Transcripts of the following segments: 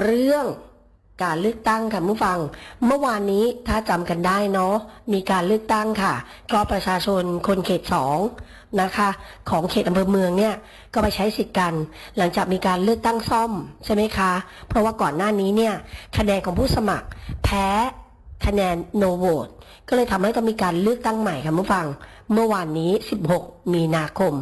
เรื่องการเลือกตั้งค่ะผู้ฟัง เมื่อวานนี้ถ้าจำกันได้เนาะมีการเลือกตั้งค่ะ ก็ประชาชนคนเขตสองนะคะ ของเขตอำเภอเมืองเนี่ยก็ไปใช้สิทธิ์กัน หลังจากมีการเลือกตั้งซ่อมใช่ไหมคะ เพราะว่าก่อนหน้านี้เนี่ยคะแนนของผู้สมัคร แพ้ คะแนน no vote ก็เลยทำให้ต้องมีการเลือกตั้งใหม่ค่ะผู้ฟัง เมื่อวานนี้ 16 มีนาคม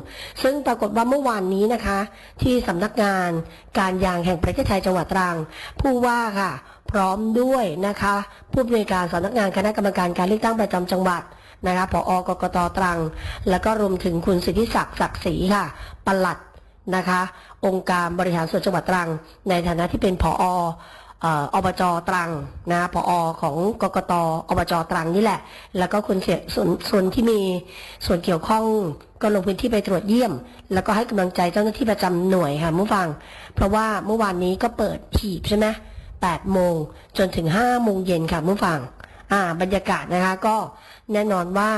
ซึ่งปรากฏว่าเมื่อวานนี้นะคะ ที่สำนักงานการยางแห่งประเทศไทยจังหวัดตรัง ผู้ว่าค่ะ พร้อมด้วยนะคะ ผู้บริการสำนักงานคณะกรรมการการเลือกตั้งประจำจังหวัดนะคะผอกกตตรัง แล้วก็รวมถึงคุณสิทธิศักดิ์ศักดิ์ศรีค่ะปลัดนะคะ องค์การบริหารส่วนจังหวัดตรัง ในฐานะที่เป็นผอ อบจตรังนะผออของกกตอบจตรังนี่แหละ แล้วก็คนเสียส่วนส่วนที่มีส่วนเกี่ยวข้องก็ลงพื้นที่ไปตรวจเยี่ยม แล้วก็ให้กำลังใจเจ้าหน้าที่ประจำหน่วยค่ะผู้ฟัง เพราะว่าเมื่อวานนี้ก็เปิดหีบใช่ไหม8โมงจนถึง5โมงเย็นค่ะผู้ฟังอ่าบรรยากาศนะคะก็แน่นอนว่า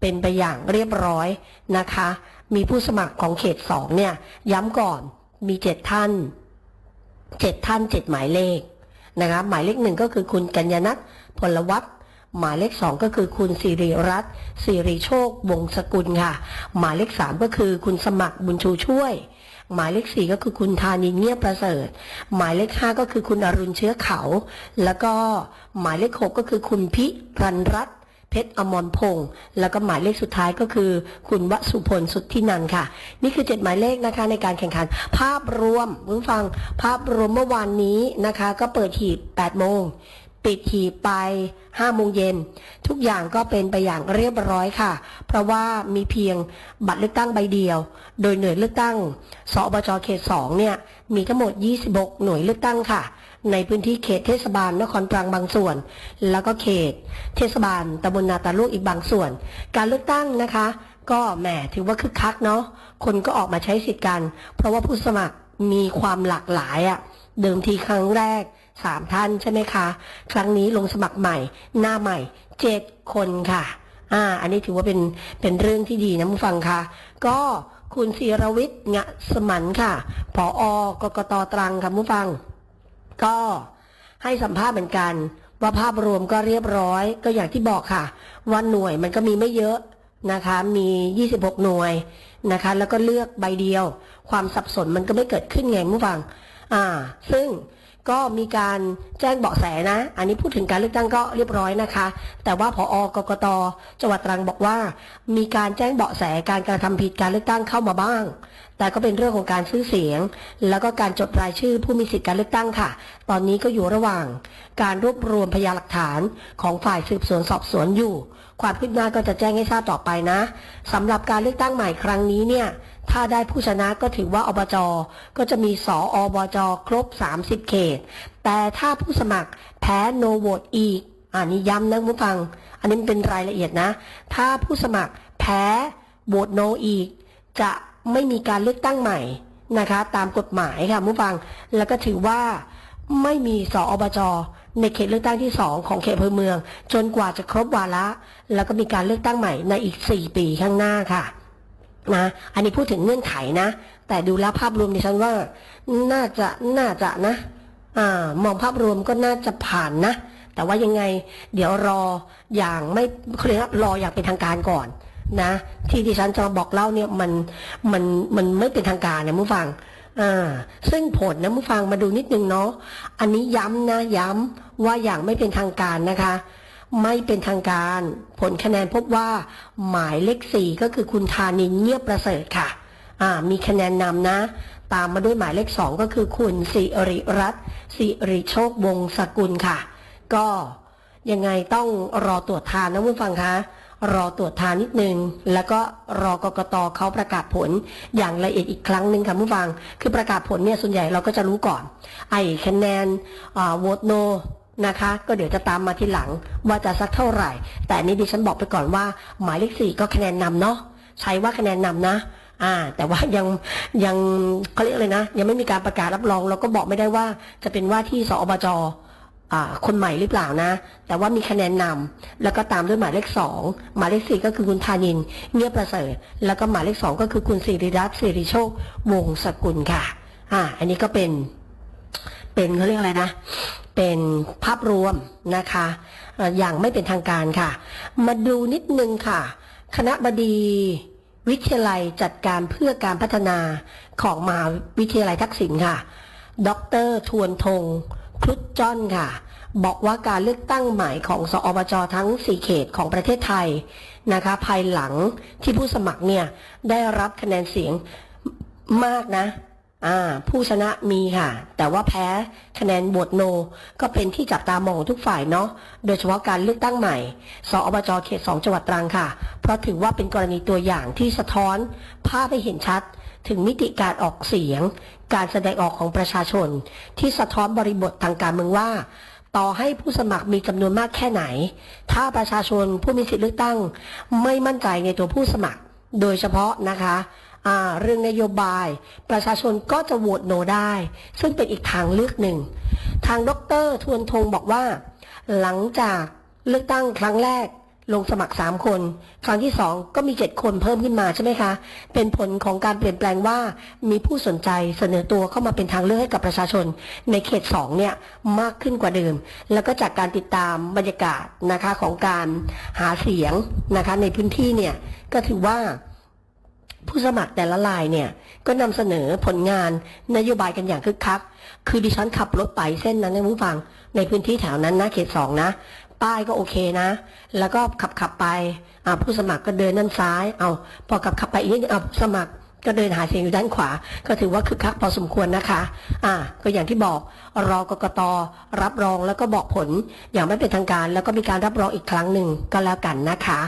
เป็นไปอย่างเรียบร้อยนะคะ มีผู้สมัครของเขตสองเนี่ย ย้ำก่อนมีเจ็ดท่านเจ็ดท่านเจ็ดหมายเลข นะคะหมายเลขหนึ่งก็คือคุณกัญญนัทพลวัฒน์หมายเลขสองก็คือคุณสิริรัตน์สิริโชควงสกุลค่ะ หมายเลขสามก็คือคุณสมัครบุญชูช่วย หมายเลขสี่ก็คือคุณธานินเงียบประเสริฐ หมายเลขห้าก็คือคุณอรุณเชื้อเขา แล้วก็หมายเลขหกก็คือคุณพิรันรัตน์ เพชรอมรพงศ์แล้วก็หมายเลขสุดท้ายก็คือ คุณวสุพลสุทธินันท์ค่ะ นี่คือเจ็ดหมายเลขนะคะในการแข่งขัน ภาพรวมคุณผู้ฟังภาพรวมเมื่อวานนี้นะคะ ก็เปิดหีบ8โมงปิดหีบไป5โมงเย็น ทุกอย่างก็เป็นไปอย่างเรียบร้อยค่ะ เพราะว่ามีเพียงบัตรเลือกตั้งใบเดียว โดยหน่วยเลือกตั้งสอบจเขต2เนี่ยมีทั้งหมด 26 หน่วยเลือกตั้งค่ะ ในพื้นที่เขตเทศบาลนครตรังบางส่วน แล้วก็เขต เทศบาลตำบลนาตาลูกอีกบางส่วน การเลือกตั้งนะคะ ก็แหมถือว่าคึกคักเนาะคนก็ออกมาใช้สิทธิ์กัน เพราะว่าผู้สมัครมีความหลากหลายอะ่ะเดิมทีครั้งแรกสามท่านใช่ไหมคะ ครั้งนี้ลงสมัครใหม่ หน้าใหม่เจ็ดคนค่ะ อ่า อันนี้ถือว่าเป็นเป็นเรื่องที่ดีนะมุฟังค่ะก็คุณศิรวิทย์งะสมันค่ะผออกกตตรังค่ะมุฟัง ก็ให้สัมภาษณ์เหมือนกัน ว่าภาพรวมก็เรียบร้อย ก็อย่างที่บอกค่ะว่าหน่วยมันก็มีไม่เยอะนะคะ มี 26 หน่วยนะคะ แล้วก็เลือกใบเดียว ความสับสนมันก็ไม่เกิดขึ้นไงผู้ฟัง อ่า ซึ่งก็มีการแจ้งเบาะแสนะ อันนี้พูดถึงการเลือกตั้งก็เรียบร้อยนะคะ แต่ว่าพออกกตจังหวัดตรังบอกว่า มีการแจ้งเบาะแสการกระทำผิดการเลือกตั้งเข้ามาบ้างแต่ก็เป็นเรื่องของการซื้อเสียง แล้วก็การจดรายชื่อผู้มีสิทธิการเลือกตั้งค่ะ ตอนนี้ก็อยู่ระหว่าง การรวบรวมพยานหลักฐานของฝ่ายสืบสวนสอบสวนอยู่ ความคืบหน้าก็จะแจ้งให้ทราบต่อไปนะสำหรับการเลือกตั้งใหม่ครั้งนี้เนี่ยถ้าได้ผู้ชนะก็ถือว่าอบจก็จะมีสออบจครบ 30 เขต แต่ถ้าผู้สมัครแพ้โนโหวตอีกอันนี้ย้ำนะผู้ฟัง อันนี้เป็นรายละเอียดนะ ถ้าผู้สมัครแพ้โหวตโนอีก จะ ไม่มีการเลือกตั้งใหม่นะคะตามกฎหมายค่ะผู้ฟัง แล้วก็ถือว่าไม่มีสออบจในเขตเลือกตั้งที่ 2 ของเขตอำเภอเมือง จนกว่าจะครบวาระ แล้วก็มีการเลือกตั้งใหม่ในอีก 4 ปีข้างหน้าค่ะนะอันนี้พูดถึงเงื่อนไขนะ แต่ดูแล้วภาพรวมดิฉันว่า น่าจะน่าจะนะอ่ามองภาพรวมก็น่าจะผ่านนะ แต่ว่ายังไง เดี๋ยวรออย่างไม่เขาเรียกว่ารออย่างเป็นทางการก่อน นะ ที่ดิฉันจะบอกเล่าเนี่ยมันมันมันไม่เป็นทางการนะมุฟังอ่าซึ่งผลนะมุฟังมาดูนิดนึงเนาะอันนี้ย้ำนะย้ำว่าอย่างไม่เป็นทางการนะคะ ไม่เป็นทางการผลคะแนนพบว่าหมายเลขสี่ก็คือคุณธานินเงียบประเสริฐค่ะอ่ามีคะแนนนำนะ ตามมาด้วยหมายเลขสองก็คือคุณสิริรัตน์สิริโชควงศ์สกุลค่ะ ก็ยังไงต้องรอตรวจทานนะผู้ฟังคะ รอตรวจทานนิดนึง แล้วก็รอกกตเขาประกาศผลอย่างละเอียดอีกครั้งหนึ่งค่ะผู้ฟัง คือประกาศผลเนี่ยส่วนใหญ่เราก็จะรู้ก่อน ไอ้คะแนนโหวตโนนะคะ ก็เดี๋ยวจะตามมาทีหลังว่าจะสักเท่าไหร่ แต่นี้ดิฉันบอกไปก่อนว่า หมายเลขสี่ก็คะแนนนำเนาะใช้ว่าคะแนนนำนะอ่าแต่ว่ายังยังเขาเรียกอะไรนะ ยังไม่มีการประกาศรับรองเราก็บอกไม่ได้ว่าจะเป็นว่าที่สอบจ คนใหม่หรือเปล่านะ แต่ว่ามีคะแนนนำแล้วก็ตามด้วยหมายเลขสองหมายเลขสี่ก็คือคุณธานิน เงียบประเสริฐ แล้วก็หมายเลขสองก็คือคุณสิริรัตน์สิริโชควงศ์สกุลค่ะ อ่า อันนี้ก็เป็น เป็นเขาเรียกอะไรนะ เป็นภาพรวมนะคะ อย่างไม่เป็นทางการค่ะ มาดูนิดนึงค่ะ คณะบดีวิทยาลัยจัดการเพื่อการพัฒนาของมหาวิทยาลัยทักษิณค่ะ ดรทวนธงครุฑจ้อนค่ะ บอกว่าการเลือกตั้งใหม่ของสอบจทั้ง 4 เขตของประเทศไทยนะคะ ภายหลังที่ผู้สมัครเนี่ยได้รับคะแนนเสียงมากนะผู้ชนะมีค่ะ แต่ว่าแพ้คะแนนโหวตโน ก็เป็นที่จับตามองของทุกฝ่ายเนาะโดยเฉพาะการเลือกตั้งใหม่ สอบจเขต 2 จังหวัดตรังค่ะ เพราะถือว่าเป็นกรณีตัวอย่างที่สะท้อนภาพให้เห็นชัด ถึงมิติการออกเสียง การแสดงออกของประชาชน ที่สะท้อนบริบททางการเมืองว่า ต่อให้ผู้สมัครมีจำนวนมากแค่ไหน ถ้าประชาชนผู้มีสิทธิเลือกตั้ง ไม่มั่นใจในตัวผู้สมัคร โดยเฉพาะนะคะเรื่องนโยบาย ประชาชนก็จะโหวตโนได้ ซึ่งเป็นอีกทางเลือกหนึ่ง ทางดรทวนทงบอกว่า หลังจากเลือกตั้งครั้งแรก ลงสมัคร 3 คน ครั้งที่ 2 ก็มี 7 คนเพิ่มขึ้นมาใช่ไหมคะ เป็นผลของการเปลี่ยนแปลงว่ามีผู้สนใจเสนอตัวเข้ามาเป็นทางเลือกให้กับประชาชน ในเขต 2 เนี่ยมากขึ้นกว่าเดิม แล้วก็จากการติดตามบรรยากาศนะคะของการหาเสียงนะคะในพื้นที่เนี่ยก็ถือว่าผู้สมัครแต่ละรายเนี่ยก็นำเสนอผลงานนโยบายกันอย่างคึกคัก คือดิฉันขับรถไปเส้นนั้นนะผู้ฟัง ในพื้นที่แถวนั้นนะเขตสองนะ ป้ายก็โอเคนะ แล้วก็ขับขับไปอ่าผู้สมัครก็เดินด้านซ้าย เอาพอขับขับไปอีกนิดเอาผู้สมัครก็เดินหาเสียงอยู่ด้านขวา ก็ถือว่าคึกคักพอสมควรนะคะ อ่า ก็อย่างที่บอก รอกกต รับรองแล้วก็บอกผลอย่างไม่เป็นทางการ แล้วก็มีการรับรองอีกครั้งหนึ่งก็แล้วกันนะคะ